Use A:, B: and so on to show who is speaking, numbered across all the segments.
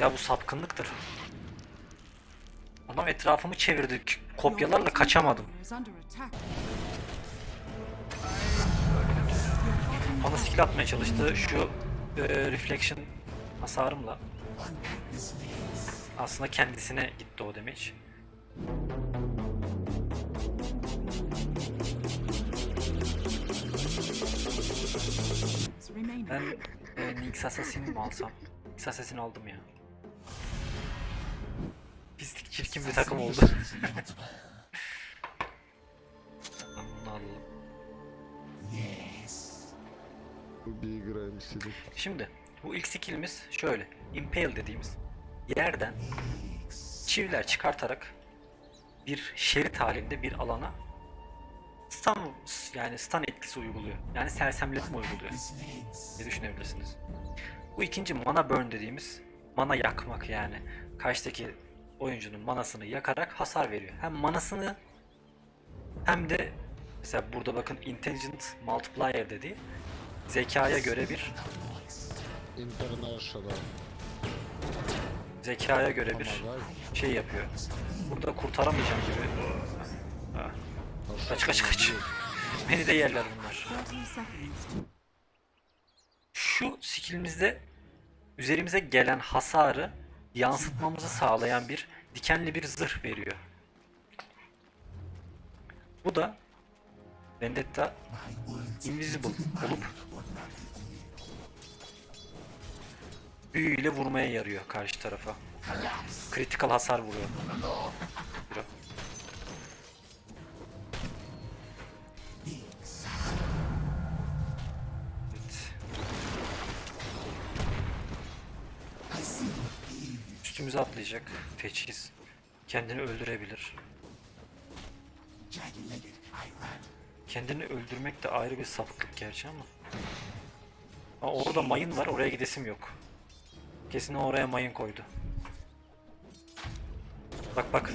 A: Ya bu sapkınlıktır. Adam etrafımı çevirdi. Kopyalarla kaçamadım. Bana skill atmaya çalıştı. Şu e, reflection hasarımla. Aslında kendisine gitti o damage. Ben e, Nyx Assassin'i mi alsam? Nyx Assassin aldım ya. Pislik çirkin bir takım oldu. Şimdi bu ilk skillimiz şöyle. Impale dediğimiz yerden çiviler çıkartarak bir şerit halinde bir alana stun yani stun etkisi uyguluyor. Yani sersemletme uyguluyor. Ne düşünebilirsiniz? Bu ikinci mana burn dediğimiz mana yakmak yani. Karşıdaki oyuncunun manasını yakarak hasar veriyor. Hem manasını hem de mesela burada bakın intelligent multiplier dediği zekaya göre bir
B: International.
A: zekaya göre bir şey yapıyor. Burada kurtaramayacağım gibi. Ha, Kaç kaç kaç. Beni de yerler bunlar.
C: 30 seconds.
A: Şu skillimizde üzerimize gelen hasarı yansıtmamızı sağlayan bir dikenli bir zırh veriyor. Bu da Vendetta Invisible olup büyüyle vurmaya yarıyor karşı tarafa. Critical hasar vuruyor. Üstümüze atlayacak. Teçhiz. Kendini öldürebilir. Kendini öldürmek de ayrı bir sapıklık gerçi ama. Aa, orada mayın var. Oraya gidesim yok. Kesin oraya mayın koydu. Bak bak.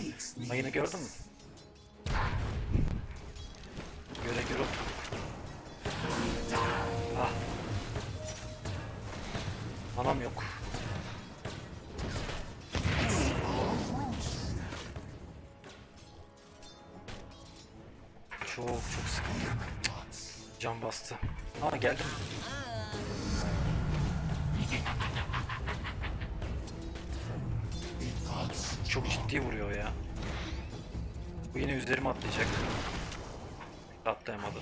A: Mayını gördün mü? Göre göre otur. Ah. Anam yok. Çok çok sıkıntı. Can bastı. Aa geldim. Çok ciddi vuruyor ya. Bu yine üzerime atlayacak. Atlayamadı.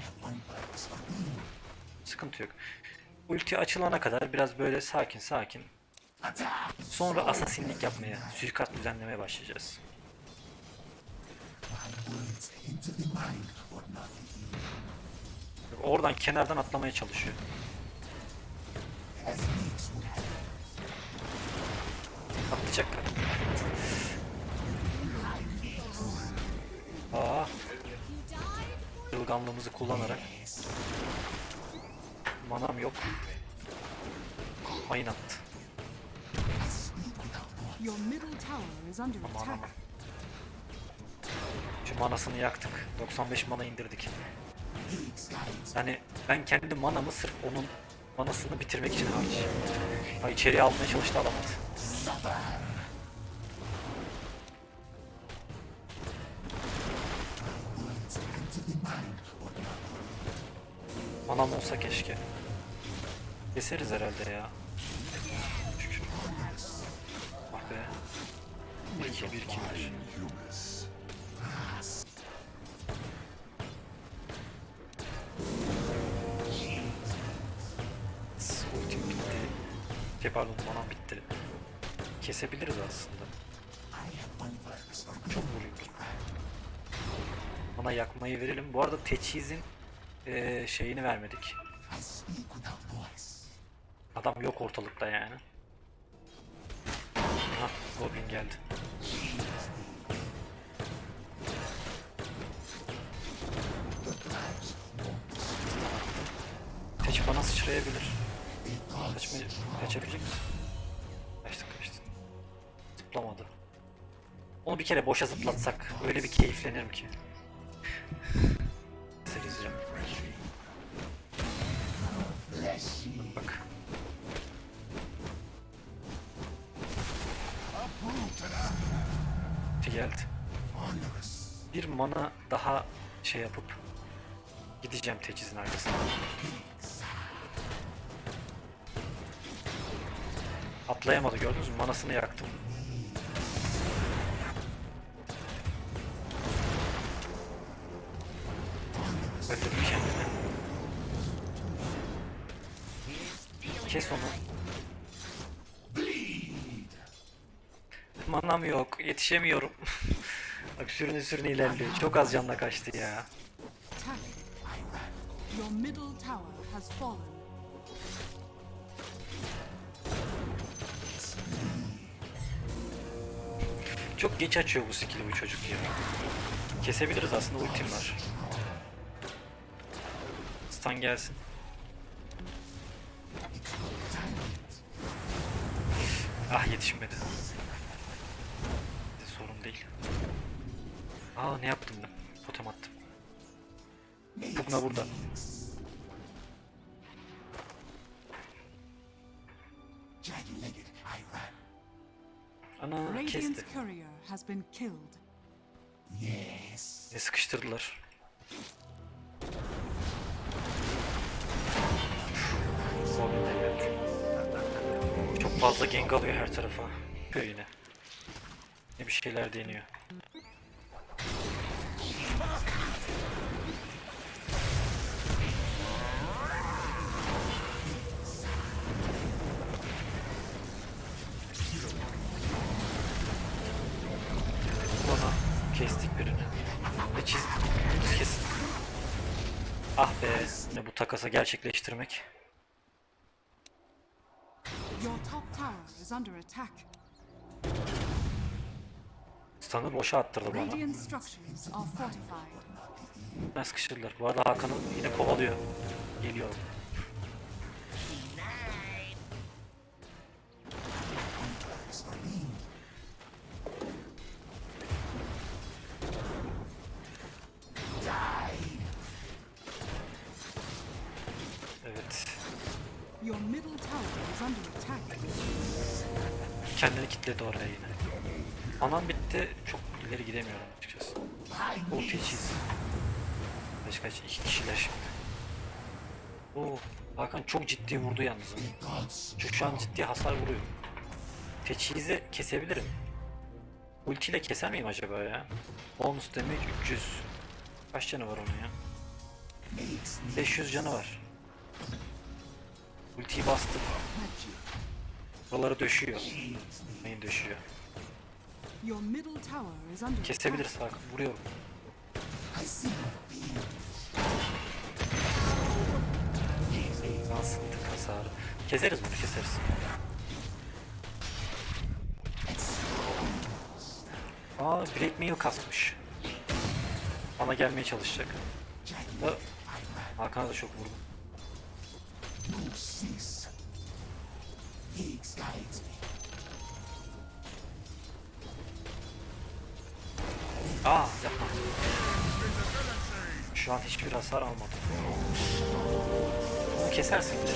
A: Sıkıntı yok. Ulti açılana kadar biraz böyle sakin sakin. Sonra asasinlik yapmaya, suikast düzenlemeye başlayacağız. Oradan kenardan atlamaya çalışıyor. Atlayacak. Aa. Yılganlığımızı kullanarak. Manam yok. Mayın attı.
C: Your middle tower is under
A: Aman aman.
C: attack.
A: Manasını yaktık. 95 mana indirdik. Yani ben kendi manamı sırf onun manasını bitirmek için harcayacağım. Ha içeriye almaya çalıştı alamadı. Manam olsa keşke. Keseriz herhalde ya. Ah be. 1 Şey pardon manam bitti. Kesebiliriz aslında. Çok vuruyor. Bana yakmayı verelim. Bu arada teçhizin eee, şeyini vermedik. Adam yok ortalıkta yani. Hah, Goblin geldi. Teç bana sıçrayabilir. Kaçabilecek misin? Kaçtı kaçtı. Zıplamadı. Onu bir kere boşa zıplatsak öyle bir keyiflenirim ki. Serizcim. Bak. ulti geldi. Bir mana daha şey yapıp gideceğim tecizin arkasına. Atlayamadı gördünüz mü? Manasını yaktım. Öldürdü kendini. Kes onu. Manam yok. Yetişemiyorum. Bak sürüne sürüne ilerliyor. Çok az canla kaçtı ya.
C: Your middle tower has fallen.
A: Çok geç açıyor bu skill'i bu çocuk ya. Kesebiliriz aslında ultim var. Stun gelsin. Ah yetişmedi. Sorun değil. Aa ne yaptım ben? Totem attım. Pugna burada.
C: Courier has been killed.
A: Ne sıkıştırdılar. Çok fazla gank alıyor her tarafa. Böyle yine. Ne bir şeyler deniyor. Ah be. Ne bu takası gerçekleştirmek. Stun'ı boşa attırdı bana. Ben sıkıştırdılar. Bu arada Hakan'ı yine kovalıyor. Geliyor. Çok ciddi vurdu yalnız. Çok şu an ciddi hasar vuruyor. Teçhizi kesebilirim. Ultiyle keser miyim acaba ya? Bonus damage 300. Kaç canı var onun ya? 500 canı var. Ultiyi bastım. Buraları döşüyor. Neyin döşüyor? Kesebiliriz Hakan. Vuruyorum. Yansıttık hasarı. Keseriz bunu keseriz. Aa Great Meal kasmış. Bana gelmeye çalışacak. Da Hakan'a da çok vurdum. Aa yapma. Şu an hiçbir hasar almadım. Bunu kesersin bir.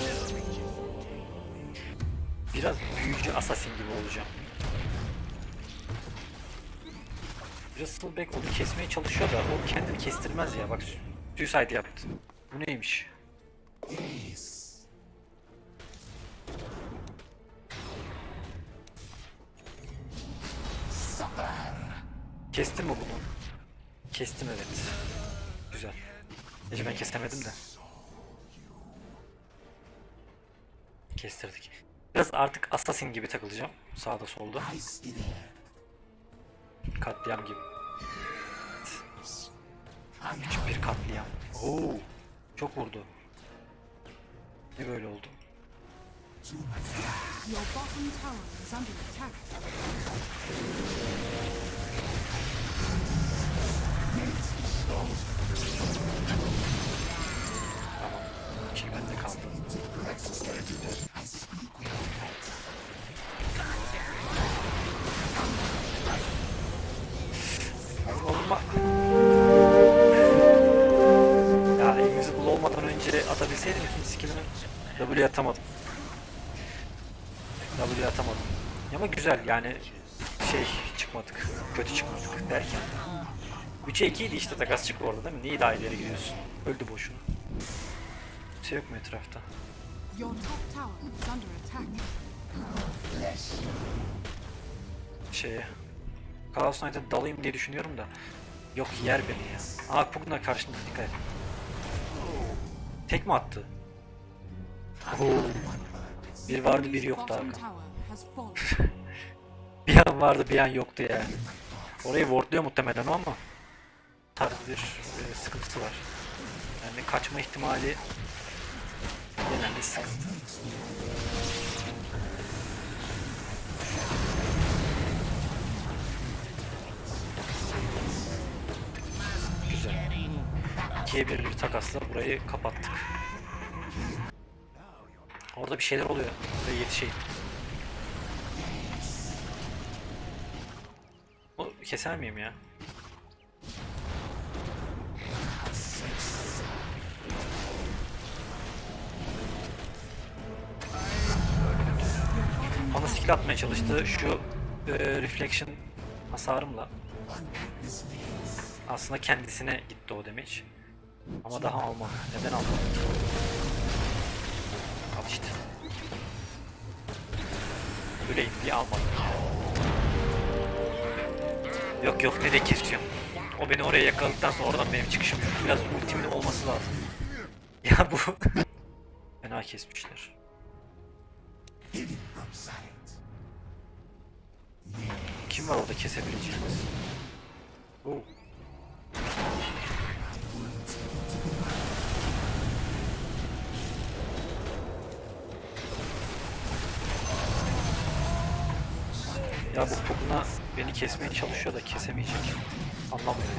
A: Biraz büyücü assassin gibi olacağım. Russell Beck onu kesmeye çalışıyor da o kendini kestirmez ya bak suicide yaptı. Bu neymiş? Kestin mi bunu? Kestim evet. Güzel. Nece ben kesemedim de. Kestirdik. Biraz artık assassin gibi takılacağım. Sağda solda. Katliam gibi. Küçük bir katliam. Oo, çok vurdu. Ne böyle oldu? Tamam. Bende kaldı. Olma. W atamadım. W atamadım. Ama güzel yani şey çıkmadık. Kötü çıkmadık derken. 3'e 2 idi işte takas çıktı orada değil mi? Niye daha ileri gidiyorsun? Öldü boşuna. Bir şey yok mu etrafta? Şeye. Chaos Knight'a dalayım diye düşünüyorum da. Yok yer beni ya. Aa Pugna karşımda dikkat et. Tek mi attı? Bir vardı bir yoktu Hakan. Bir an vardı bir an yoktu yani. Orayı wardluyor muhtemelen ama tarz bir e, sıkıntısı var. Yani kaçma ihtimali genelde sıkıntı. Güzel. İkiye bir bir takasla burayı kapattık. Orada bir şeyler oluyor. Ve yetişeyim. O keser miyim ya? Bana skill atmaya çalıştı. Şu e, reflection hasarımla. Aslında kendisine gitti o damage. Ama daha almadı. Neden almadı? İşte. Öleyim diye almadı. Yok yok nereye kesiyorum? O beni oraya yakaladıktan sonra oradan benim çıkışım yok. Biraz ultimin olması lazım. Ya bu... Fena kesmişler. Kim var orada kesebileceğimiz? Oo. Ya bu Pugna beni kesmeye çalışıyor da kesemeyecek. Anlamıyorum.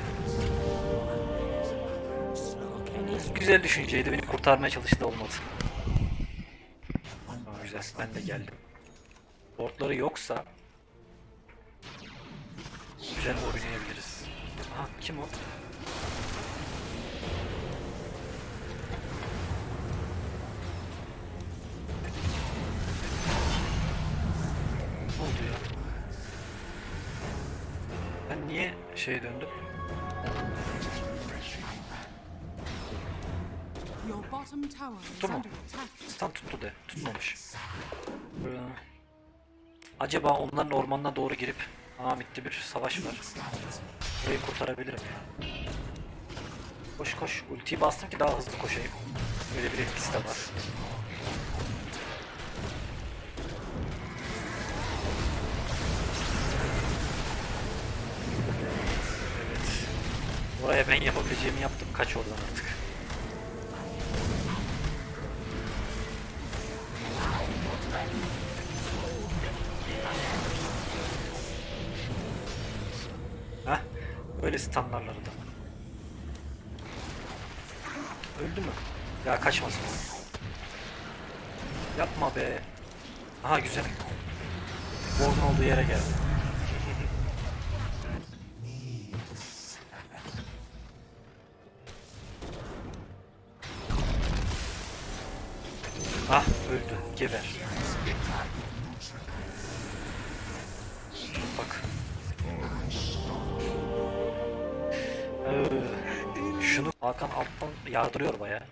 A: Güzel düşünceydi. Beni kurtarmaya çalıştı olmadı. Aa, güzel. Ben de geldim. Boardları yoksa güzel oynayabiliriz. Aha kim o? Ne oldu? Niye
C: tower is
A: Tuttu mu? Stun tuttu de. Tutmamış. Ee, acaba onların ormanına doğru girip Hamit'te bir savaş var. Burayı kurtarabilirim ya. Koş koş. Ultiyi bastım ki daha hızlı koşayım. Böyle bir etkisi de var. Evet. Buraya ben yapabileceğimi yaptım. Kaç oradan artık. Heh, öyle standartları da. Öldü mü? Ya kaçmasın. Yapma be. Aha güzel. Ward'un olduğu yere geldi. Geber. Bak. Ee, şunu Hakan alttan yardırıyor baya.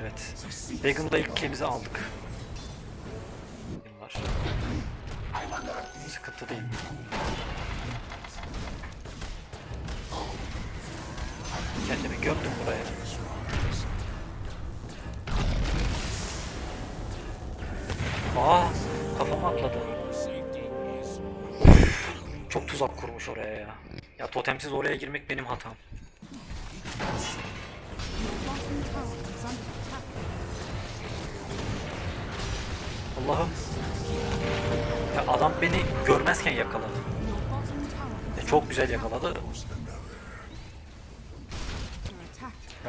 A: Evet. Vegan'da ilk kemizi aldık. Sıkıntı değil. Kendimi gömdüm buraya. Aa, kafama atladı. Çok tuzak kurmuş oraya ya. Ya totemsiz oraya girmek benim hatam. Allah'ım. Ya adam beni görmezken yakaladı. Ya çok güzel yakaladı.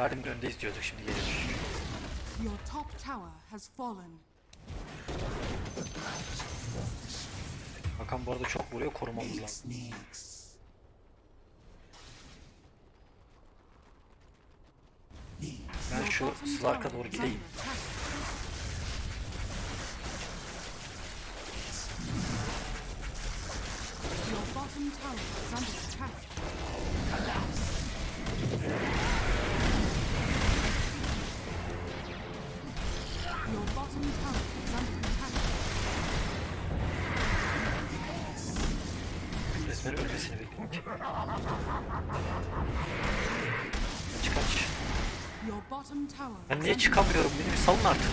A: Verdim önde izliyorduk şimdi gelir.
C: Your top tower has fallen.
A: Hakan bu arada çok vuruyor korumamız lazım. şu
C: bottom
A: Slark'a doğru gideyim.
C: Your bottom tower is under attack.
A: Resmen ölmesini bekliyorum. Kaç kaç.
C: Tower
A: Ben niye çıkamıyorum? Beni bir salın artık.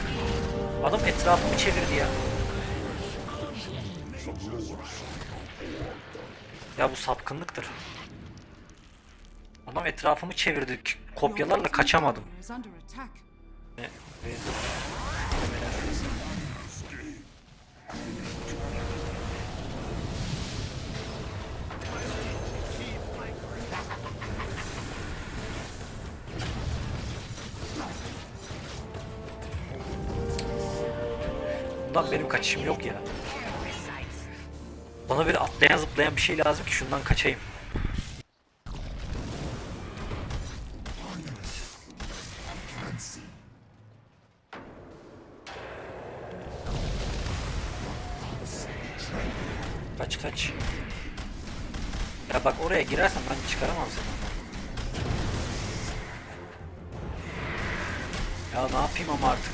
A: Adam etrafımı çevirdi ya. Ya bu sapkınlıktır. Adam etrafımı çevirdi. Kopyalarla kaçamadım. Ne? Bundan benim kaçışım yok ya. Bana bir atlayan zıplayan bir şey lazım ki şundan kaçayım. Kaç kaç. Ya bak oraya girersen ben çıkaramam seni. Ya ne yapayım ama artık.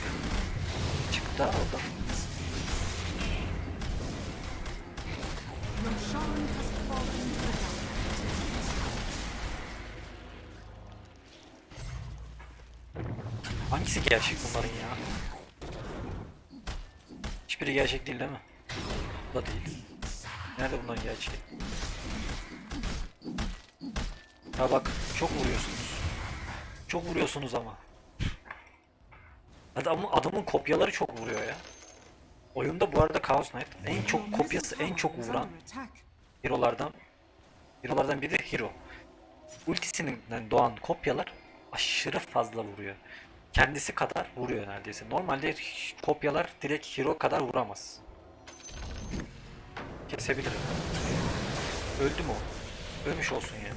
A: Hangisi gerçek bunların ya? Hiçbiri gerçek değil değil mi? Bu da değil. Nerede bunların gerçeği? Ha bak çok vuruyorsunuz. Çok vuruyorsunuz ama. Adamın, adamın kopyaları çok vuruyor ya. Oyunda bu arada Chaos Knight en çok kopyası en çok vuran hero'lardan hero'lardan biri Hero. Ultisinden doğan kopyalar aşırı fazla vuruyor. Kendisi kadar vuruyor neredeyse. Normalde kopyalar direkt hero kadar vuramaz. Kesebilirim. Öldü mü o? Ölmüş olsun ya.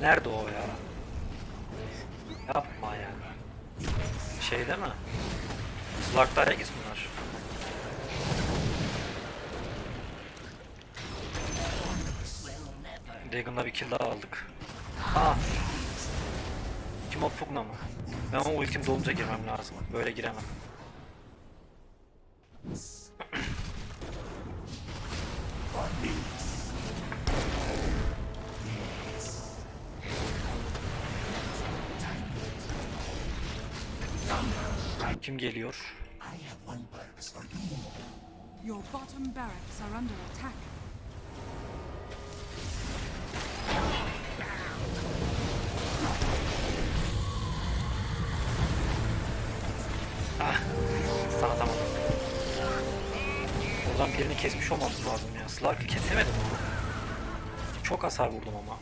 A: Nerede o ya? Yapma ya. Şeyde mi? Slark'ta ayak bunlar. Dragon'da bir kill daha aldık. Aa. Kim o Pugna mı? Ben o ultim dolunca girmem lazım. Böyle giremem. Kim geliyor?
C: Your bottom barracks are under attack.
A: Birini kesmiş olmamız lazım ya. Slark'ı kesemedim ama. Çok hasar vurdum ama.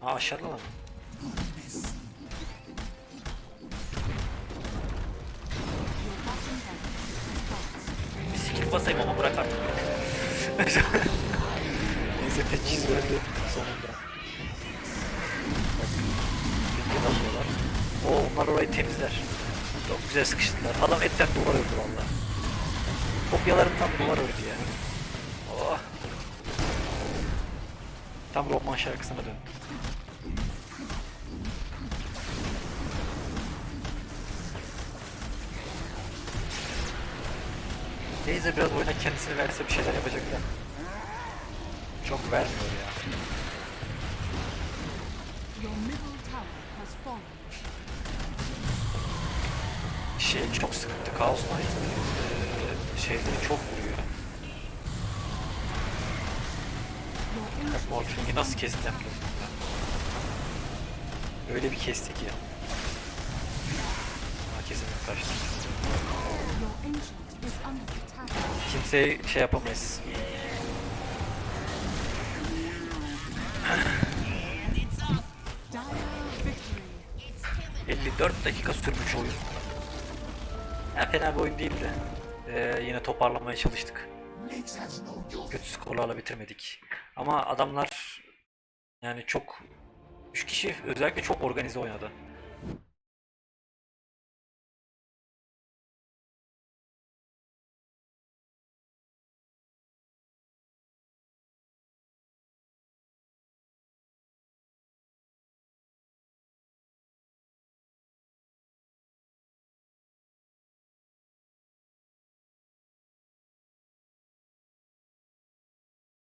A: Ha aşağıda lan. Bir skill basayım ama bırak artık. Neyse teçhiz öldü sonunda. Oo onlar orayı temizler. Çok güzel sıkıştılar. Adam etten duvar ördü valla. Kopyalarından duvar ördü ya. Oh. Tam roman şarkısına döndü. Teyze biraz oyuna kendisini verse bir şeyler yapacak da. Çok vermiyor ya. Şey çok sıkıntı. Chaos Knight şeyleri çok vuruyor. Bak Morphing'i nasıl kestim? Öyle bir kestik ya. Kesinlikle kaçtı. Kimseye şey yapamayız.
C: Dire victory.
A: 54 dakika sürmüş oyun. Ya fena bir oyun değildi. Ee, yine toparlamaya çalıştık. Kötü skorlarla bitirmedik. Ama adamlar yani çok 3 kişi özellikle çok organize oynadı.